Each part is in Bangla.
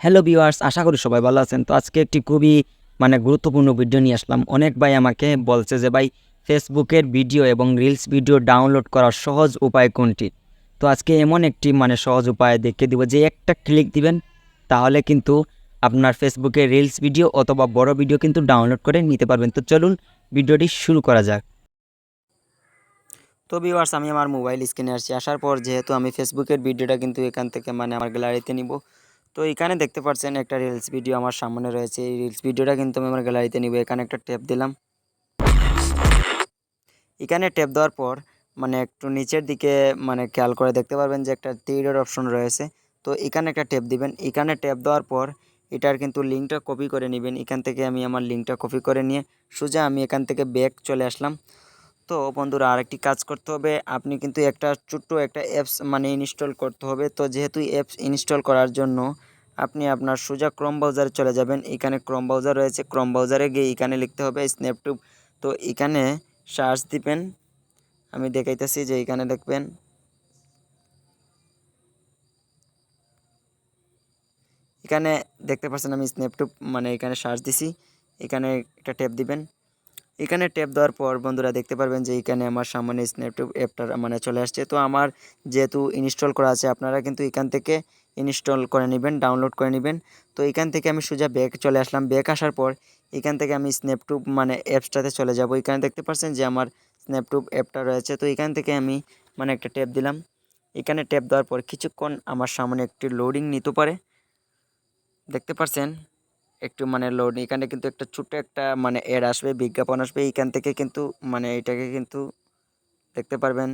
হ্যালো ভিউয়ার্স আশা করি সবাই ভালো আছেন। তো আজকে একটি খুবই মানে গুরুত্বপূর্ণ ভিডিও নিয়ে আসলাম। অনেক ভাই আমাকে বলছে যে, ভাই ফেসবুকের ভিডিও এবং রিলস ভিডিও ডাউনলোড করার সহজ উপায় কোনটি? তো আজকে এমন একটি মানে সহজ উপায় দেখিয়ে দিব যে, একটা ক্লিক দিবেন, তাহলে কিন্তু আপনার ফেসবুকে রিলস ভিডিও অথবা বড় ভিডিও কিন্তু ডাউনলোড করে নিতে পারবেন। তো চলুন ভিডিওটি শুরু করা যাক। তো ভিউয়ার্স আমি আমার মোবাইল স্ক্রিনে আসছি। আসার পর যেহেতু আমি ফেসবুকের ভিডিওটা কিন্তু এখান থেকে মানে আমার গ্যালারিতে নিব। তো এখানে দেখতে পাচ্ছেন একটা রিলস ভিডিও আমার সামনে রয়েছে। এই রিলস ভিডিওটা কিন্তু আমি আমার গ্যালারিতে নিব। এখানে একটা ট্যাপ দিলাম। এখানে ট্যাপ দেওয়ার পর মানে একটু নিচের দিকে মানে খেয়াল করে দেখতে পারবেন যে একটা তীরের অপশন রয়েছে। তো এখানে একটা ট্যাপ দিবেন। এখানে ট্যাপ দেওয়ার পর, এটার কিন্তু লিঙ্কটা কপি করে নেবেন। এখান থেকে আমি আমার লিঙ্কটা কপি করে নিয়ে সোজা আমি এখান থেকে ব্যাক চলে আসলাম। তো বন্ধুরা, আরেকটি কাজ করতে হবে। আপনি কিন্তু একটা ছোট্ট একটা অ্যাপস মানে ইনস্টল করতে হবে। তো যেহেতু অ্যাপস ইনস্টল করার জন্য আপনি আপনার সোজা ক্রম ব্রাউজারে চলে যাবেন। এখানে ক্রম ব্রাউজার রয়েছে। ক্রম ব্রাউজারে গিয়ে এখানে লিখতে হবে স্ন্যাপটুব তো এখানে সার্চ দিবেন। আমি দেখাইতেছি যে এখানে দেখবেন। এখানে দেখতে পাচ্ছেন আমি স্ন্যাপটুব মানে এখানে সার্চ দিছি। এখানে একটা ট্যাপ দিবেন। এখানে ট্যাপ দেওয়ার পর বন্ধুরা দেখতে পারবেন যে এখানে আমার সামনে স্ন্যাপটুব অ্যাপটা মানে চলে আসছে। তো আমার যেহেতু ইনস্টল করা আছে, আপনারা কিন্তু এখান থেকে ইনস্টল করে নেবেন ডাউনলোড করে নেবেন। তো এখান থেকে আমি সোজা ব্যাক চলে আসলাম। ব্যাক আসার পর এখান থেকে আমি স্ন্যাপটুব মানে অ্যাপসটাতে চলে যাব। এখানে দেখতে পাচ্ছেন যে আমার স্ন্যাপটুব অ্যাপটা রয়েছে। তো এখান থেকে আমি মানে একটা ট্যাপ দিলাম। এখানে ট্যাপ দেওয়ার পর কিছুক্ষণ আমার সামনে একটি লোডিং নিতে পারে। দেখতে পাচ্ছেন? একটু মানে লোড এখানে কিন্তু একটা ছোট্ট একটা মানে এড আসবে, বিজ্ঞাপন আসবে। এইখান থেকে কিন্তু মানে এটাকে কিন্তু দেখতে পারবেন।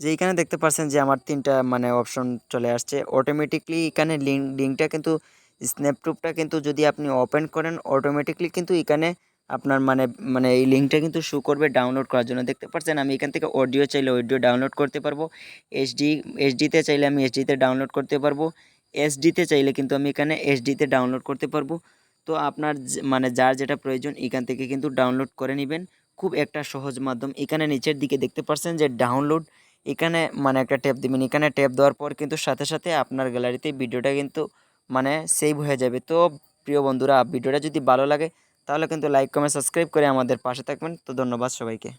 যে এইখানে দেখতে পাচ্ছেন যে আমার তিনটা মানে অপশন চলে আসছে। অটোমেটিকলি এখানে লিঙ্ক লিঙ্কটা কিন্তু স্ন্যাপটুবটা কিন্তু যদি আপনি ওপেন করেন অটোমেটিকলি কিন্তু এখানে আপনার মানে মানে এই লিঙ্কটা কিন্তু শো করবে ডাউনলোড করার জন্য। দেখতে পাচ্ছেন আমি এখান থেকে অডিও চাইলে অডিও ডাউনলোড করতে পারব। এইচডি এইচডিতে চাইলে আমি এইচডিতে ডাউনলোড করতে পারব। এসডিতে চাইলে কিন্তু আমি এখানে এসডিতে ডাউনলোড করতে পারব। তো আপনার মানে যার যেটা প্রয়োজন এখান থেকে কিন্তু ডাউনলোড করে নেবেন। খুব একটা সহজ মাধ্যম। এখানে নিচের দিকে দেখতে পাচ্ছেন যে ডাউনলোড এখানে মানে একটা ট্যাপ দেবেন। এখানে ট্যাপ দেওয়ার পর কিন্তু সাথে সাথে আপনার গ্যালারিতে ভিডিওটা কিন্তু মানে সেভ হয়ে যাবে। তো প্রিয় বন্ধুরা, ভিডিওটা যদি ভালো লাগে তাহলে কিন্তু লাইক কমেন্ট সাবস্ক্রাইব করে আমাদের পাশে থাকবেন। তো ধন্যবাদ সবাইকে।